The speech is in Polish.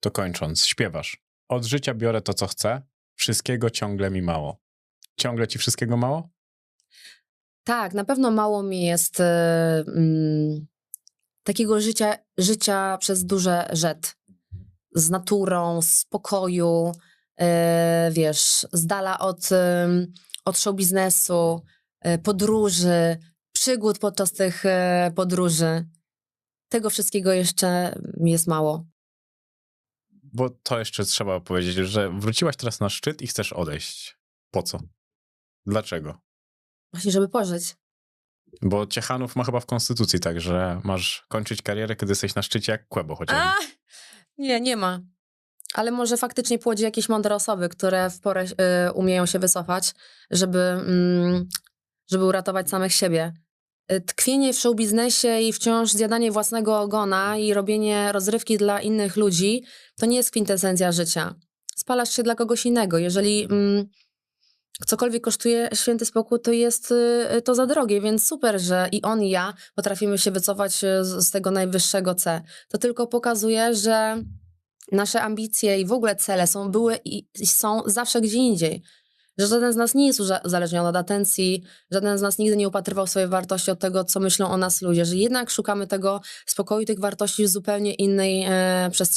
to kończąc, śpiewasz. Od życia biorę to, co chcę, wszystkiego ciągle mi mało. Ciągle ci wszystkiego mało? Tak, na pewno mało mi jest e, mm, takiego życia, życia przez duże rzet. Z naturą, spokoju, e, wiesz, z dala od, em, od show biznesu, e, podróży, przygód podczas tych e, podróży. Tego wszystkiego jeszcze mi jest mało. Bo to jeszcze trzeba powiedzieć, że wróciłaś teraz na szczyt i chcesz odejść. Po co? Dlaczego? Właśnie, żeby pożyć. Bo Ciechanów ma chyba w konstytucji tak, że masz kończyć karierę, kiedy jesteś na szczycie jak Kłebo chociażby. A, nie, nie ma. Ale może faktycznie płodzi jakieś mądre osoby, które w porę y, umieją się wycofać, żeby, mm, żeby uratować samych siebie. Y, Tkwienie w showbiznesie i wciąż zjadanie własnego ogona i robienie rozrywki dla innych ludzi to nie jest kwintesencja życia. Spalasz się dla kogoś innego. Jeżeli mm, cokolwiek kosztuje święty spokój, to jest y, to za drogie, więc super, że i on i ja potrafimy się wycofać y, z, z tego najwyższego C. To tylko pokazuje, że nasze ambicje i w ogóle cele są, były i i są zawsze gdzie indziej. Że żaden z nas nie jest uza- uzależniony od atencji, żaden z nas nigdy nie upatrywał swojej wartości od tego, co myślą o nas ludzie, że jednak szukamy tego spokoju, tych wartości w zupełnie innej e, przestrzeni.